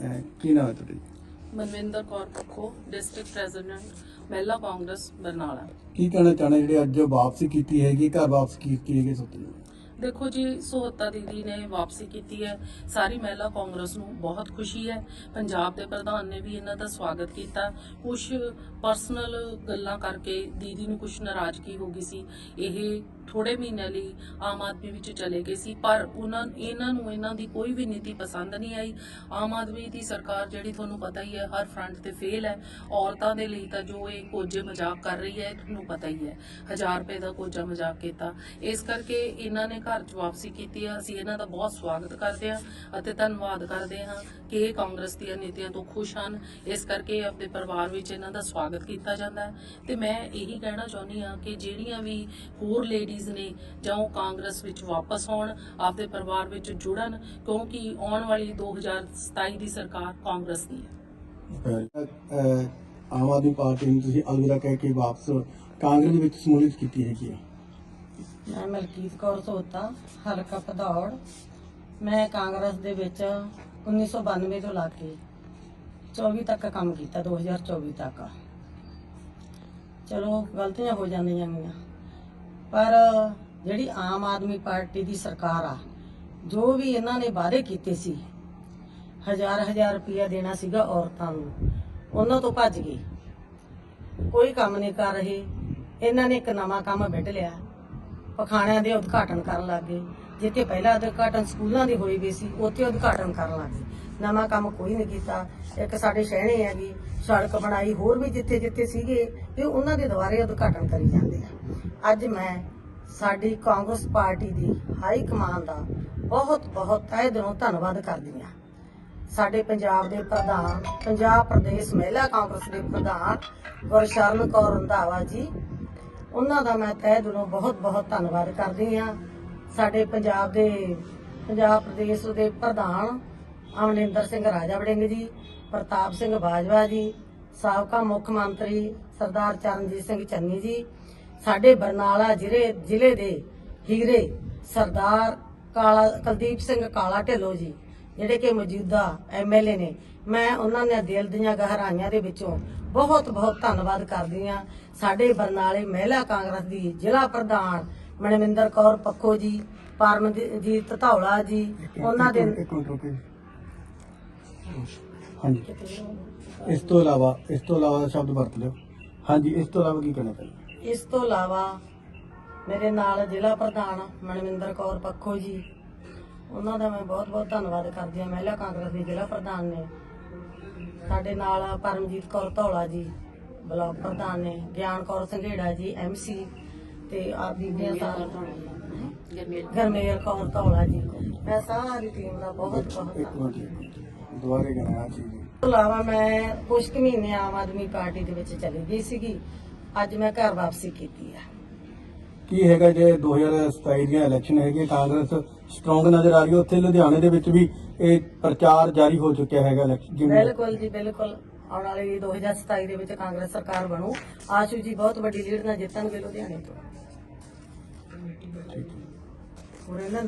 ਅਹ ਕੀ ਨਾਮ ਹੈ ਤੁਹਾਡਾ ਜੀ? ਮਨਵਿੰਦਰ ਕੌਰ ਪੱਖੋ ਡਿਸਟ੍ਰਿਕਟ ਪ੍ਰੈਜ਼ੀਡੈਂਟ ਮਹਿਲਾ ਕਾਂਗਰਸ ਬਰਨਾਲਾ। ਕੀ ਕਹਿਣਾ ਚਾਹੁੰਦੇ ਜਿਹੜੇ ਅੱਜ ਵਾਪਸੀ ਕੀਤੀ ਹੈਗੀ ਘਰ ਵਾਪਸ ਕੀਤੀ ਹੈਗੀ ਸੋਤੀ ਦੇਖੋ ਜੀ, ਸੋਹਤਾ ਦੀਦੀ ਨੇ ਵਾਪਸੀ ਕੀਤੀ ਹੈ। ਸਾਰੀ ਮਹਿਲਾ ਕਾਂਗਰਸ ਨੂੰ ਬਹੁਤ ਖੁਸ਼ੀ ਹੈ। ਪੰਜਾਬ ਦੇ ਪ੍ਰਧਾਨ ਨੇ ਵੀ ਇਹਨਾਂ ਦਾ ਸਵਾਗਤ ਕੀਤਾ। ਕੁਝ ਪਰਸਨਲ ਗੱਲਾਂ ਕਰਕੇ ਦੀਦੀ ਨੂੰ ਕੁਝ ਨਾਰਾਜ਼ਗੀ ਹੋ ਗਈ ਸੀ। ਇਹ ਥੋੜੇ ਮਹੀਨਿਆਂ ਲਈ ਆਮ ਆਦਮੀ ਵਿੱਚ ਚਲੇ ਗਏ ਸੀ, ਪਰ ਉਹਨਾਂ, ਇਹਨਾਂ ਨੂੰ ਇਹਨਾਂ ਦੀ ਕੋਈ ਵੀ ਨੀਤੀ ਪਸੰਦ ਨਹੀਂ ਆਈ। ਆਮ ਆਦਮੀ ਦੀ ਸਰਕਾਰ ਜਿਹੜੀ ਤੁਹਾਨੂੰ ਪਤਾ ਹੀ ਹੈ, ਹਰ ਫਰੰਟ ਤੇ ਫੇਲ ਹੈ। ਔਰਤਾਂ ਦੇ ਲਈ ਤਾਂ ਜੋ ਇਹ ਕੋਝੇ ਮਜ਼ਾਕ ਕਰ ਰਹੀ ਹੈ, ਤੁਹਾਨੂੰ ਪਤਾ ਹੀ ਹੈ। 1000 ਰੁਪਏ ਦਾ ਕੋਝਾ ਮਜ਼ਾਕ ਕੀਤਾ। ਇਸ ਕਰਕੇ ਇਹਨਾਂ ਨੇ ਘਰ 'ਚ ਵਾਪਸੀ ਕੀਤੀ ਹੈ ਅਸੀਂ ਇਹਨਾਂ ਦਾ ਬਹੁਤ ਸਵਾਗਤ ਕਰਦੇ ਹਾਂ ਅਤੇ ਧੰਨਵਾਦ ਕਰਦੇ ਹਾਂ ਕਿ ਇਹ ਕਾਂਗਰਸ ਦੀਆਂ ਨੀਤੀਆਂ ਤੋਂ ਖੁਸ਼ ਹਨ। ਇਸ ਕਰਕੇ ਆਪਣੇ ਪਰਿਵਾਰ ਵਿੱਚ ਇਹਨਾਂ ਦਾ ਸਵਾਗਤ ਕੀਤਾ ਜਾਂਦਾ ਹੈ। ਤੇ ਮੈਂ ਇਹੀ ਕਹਿਣਾ ਚਾਹੁੰਦੀ ਹਾਂ ਕਿ ਜਿਹੜੀਆਂ ਵੀ ਹੋਰ ਲੇਡੀਜ਼ ਨੇ ਜਾਂ ਉਹ ਕਾਂਗਰਸ ਵਿੱਚ ਵਾਪਸ ਆਉਣ, ਆਪਦੇ ਪਰਿਵਾਰ ਵਿੱਚ ਜੁੜਨ, ਕਿਉਂਕਿ ਆਉਣ ਵਾਲੀ 2027 ਦੀ ਸਰਕਾਰ ਕਾਂਗਰਸ ਦੀ ਹੈ। ਅਹ ਆਮ ਆਦਮੀ ਪਾਰਟੀ ਨੂੰ ਤੁਸੀਂ ਅਲਵਿਦਾ ਕਹਿ ਕੇ ਵਾਪਸ ਕਾਂਗਰਸ ਵਿੱਚ ਸਮੂਲਿਤ ਕੀਤੀ ਹੈਗੀ ਆ। ਮੈਂ ਮਲਕੀਤ ਕੌਰ ਸੋਤਾ, ਹਲਕਾ ਭਦੌੜ। ਮੈਂ ਕਾਂਗਰਸ ਦੇ ਵਿੱਚ 1992 ਤੋਂ ਲਾ ਕੇ 24 ਤੱਕ ਕੰਮ ਕੀਤਾ 2024 ਤੱਕ। ਚਲੋ, ਗਲਤੀਆਂ ਹੋ ਜਾਂਦੀਆਂ ਗੀਆਂ ਪਰ ਜਿਹੜੀ ਆਮ ਆਦਮੀ ਪਾਰਟੀ ਦੀ ਸਰਕਾਰ ਆ, ਜੋ ਵੀ ਇਹਨਾਂ ਨੇ ਵਾਅਦੇ ਕੀਤੇ ਸੀ, ਹਜ਼ਾਰ ਹਜ਼ਾਰ ਰੁਪਇਆ ਦੇਣਾ ਸੀਗਾ ਔਰਤਾਂ ਨੂੰ, ਉਹਨਾਂ ਤੋਂ ਭੱਜ ਗਈ ਕੋਈ ਕੰਮ ਨਹੀਂ ਕਰ ਰਹੇ, ਇਹਨਾਂ ਨੇ ਇੱਕ ਨਵਾਂ ਕੰਮ ਵਿੱਢ ਲਿਆ। ਪਖਾਣਿਆਂ ਦੇ ਉਦਘਾਟਨ ਕਰਨ ਲੱਗੇ ਜਿੱਥੇ ਪਹਿਲਾਂ ਉਦਘਾਟਨ ਸਕੂਲਾਂ ਦੀ ਹੋਈ ਵੀ ਸੀ, ਉੱਥੇ ਉਦਘਾਟਨ ਕਰਨ ਲੱਗੇ ਨਵਾਂ ਕੰਮ ਕੋਈ ਨਹੀਂ ਕੀਤਾ। ਇੱਕ ਸਾਡੇ ਸ਼ਹਿਣੇ ਹੈਗੀ ਸੜਕ ਬਣਾਈ, ਹੋਰ ਵੀ ਜਿੱਥੇ ਜਿੱਥੇ ਸੀਗੇ, ਤੇ ਉਹਨਾਂ ਦੇ ਦੁਆਰੇ ਉਦਘਾਟਨ ਕਰੀ ਜਾਂਦੇ ਆ। ਅੱਜ ਮੈਂ ਸਾਡੀ ਕਾਂਗਰਸ ਪਾਰਟੀ ਦੀ ਹਾਈ ਕਮਾਨ ਦਾ ਬਹੁਤ ਬਹੁਤ ਤਹਿ ਦਿਲੋਂ ਧੰਨਵਾਦ ਕਰਦੀ ਹਾਂ। ਸਾਡੇ ਪੰਜਾਬ ਦੇ ਪ੍ਰਧਾਨ, ਪੰਜਾਬ ਪ੍ਰਦੇਸ਼ ਮਹਿਲਾ ਕਾਂਗਰਸ ਦੇ ਪ੍ਰਧਾਨ ਗੁਰਸ਼ਰਨ ਕੌਰ ਰੰਧਾਵਾ ਜੀ ਉਹਨਾਂ ਦਾ ਮੈਂ ਤਹਿ ਦਿਲੋਂ ਬਹੁਤ ਬਹੁਤ ਧੰਨਵਾਦ ਕਰਦੀ ਹਾਂ। ਸਾਡੇ ਪੰਜਾਬ ਦੇ, ਪੰਜਾਬ ਪ੍ਰਦੇਸ਼ ਦੇ ਪ੍ਰਧਾਨ ਅਮਰਿੰਦਰ ਸਿੰਘ ਰਾਜਾ ਵੜਿੰਗ ਜੀ, ਪ੍ਰਤਾਪ ਸਿੰਘ ਬਾਜਵਾ ਜੀ, ਸਾਬਕਾ ਮੁੱਖ ਮੰਤਰੀ ਸਰਦਾਰ ਚਰਨਜੀਤ ਸਿੰਘ ਚੰਨੀ ਜੀ, ਸਾਡੇ ਬਰਨਾਲਾ ਜ਼ਿਲ੍ਹੇ ਜ਼ਿਲ੍ਹੇ ਦੇ ਹੀਰੇ ਸਰਦਾਰ ਕਾਲਾ, ਕੁਲਦੀਪ ਸਿੰਘ ਕਾਲਾ ਢਿੱਲੋਂ ਜੀ, ਜਿਹੜੇ ਕਿ ਮੌਜੂਦਾ ਐਮਐਲਏ ਨੇ। ਮੈਂ ਉਹਨਾਂ ਨੇ ਦਿਲ ਦੀਆਂ ਗਹਿਰਾਈਆਂ ਦੇ ਵਿੱਚੋਂ ਬਹੁਤ ਬਹੁਤ ਧੰਨਵਾਦ ਕਰਦੀ ਹਾਂ ਸਾਡੇ ਬਰਨਾਲੇ ਮਹਿਲਾ ਕਾਂਗਰਸ ਦੀ ਜ਼ਿਲ੍ਹਾ ਪ੍ਰਧਾਨ ਮਨਵਿੰਦਰ ਕੌਰ ਪੱਖੋ ਜੀ ਪਰਮਜੀਤ ਧੌਲਾ ਜੀ ਉਹਨਾਂ ਦੇ ਹਾਂਜੀ। ਇਸ ਤੋਂ ਇਲਾਵਾ ਇਸ ਤੋਂ ਇਲਾਵਾ ਸ਼ਬਦ ਵਰਤ ਲਿਓ। ਹਾਂਜੀ ਇਸ ਤੋਂ ਇਲਾਵਾ ਕੀ ਕਹਿਣਾ ਚਾਹੁੰਦੇ? ਇਸ ਤੋਂ ਇਲਾਵਾ ਮੇਰੇ ਨਾਲ ਜ਼ਿਲ੍ਹਾ ਪ੍ਰਧਾਨ ਮਨਵਿੰਦਰ ਕੌਰ ਪੱਖੋ ਜੀ ਉਹਨਾਂ ਦਾ ਮੈਂ ਬਹੁਤ ਬਹੁਤ ਧੰਨਵਾਦ ਕਰਦੀ ਹਾਂ। ਮਹਿਲਾ ਕਾਂਗਰਸ ਦੇ ਜ਼ਿਲ੍ਹਾ ਪ੍ਰਧਾਨ ਨੇ ਸਾਡੇ ਨਾਲ ਪਰਮਜੀਤ ਕੌਰ ਧੌਲਾ ਜੀ ਬਲਾਕ ਪ੍ਰਧਾਨ ਨੇ ਗਿਆਨ ਕੌਰ ਸੰਘੇੜਾ ਜੀ ਐਮਸੀ ਤੇ ਆ ਬੀਬੀਆਂ ਸਾਰੀਆਂ ਗਰਮੇਲ ਕੌਰ ਧੌਲਾ ਜੀ ਮੈਂ ਸਾਰੀ ਟੀਮ ਦਾ ਬਹੁਤ ਬਹੁਤ। ਦੁਬਾਰੇ ਕਹਿਣਾ ਜੀ। ਮੈਂ ਕੁਝ ਕੁ ਮਹੀਨੇ ਆਮ ਆਦਮੀ ਪਾਰਟੀ ਦੇ ਵਿੱਚ ਚਲੀ ਗਈ ਸੀਗੀ। ਅੱਜ ਮੈਂ ਘਰ ਵਾਪਸੀ ਕੀਤੀ ਹੈ ਕੀ ਹੈਗਾ ਜੇ 2027 ਦੀਆਂ ਇਲੈਕਸ਼ਨ ਹੈਗੀਆਂ ਕਾਂਗਰਸ ਸਟਰੋਂਗ ਨਜ਼ਰ ਆ ਰਹੀ ਹੈ। ਉੱਥੇ ਲੁਧਿਆਣੇ ਦੇ ਵਿੱਚ ਵੀ ਇਹ ਪ੍ਰਚਾਰ ਜਾਰੀ ਹੋ ਚੁੱਕਿਆ ਹੈਗਾ ਇਲੈਕਸ਼ਨ ਜਿਵੇਂ ਬਿਲਕੁਲ ਜੀ ਬਿਲਕੁਲ। ਆਉਣ ਵਾਲੀ 2027 ਦੇ ਵਿੱਚ ਕਾਂਗਰਸ ਸਰਕਾਰ ਬਣੂ। ਆਸ਼ੂ ਜੀ ਬਹੁਤ ਵੱਡੀ ਲੀਡ ਨਾਲ ਜਿੱਤਣਗੇ ਲੁਧਿਆਣੇ ਤੋਂ। ਠੀਕ ਹੈ। ਹੋਰ ਇਹਨਾਂ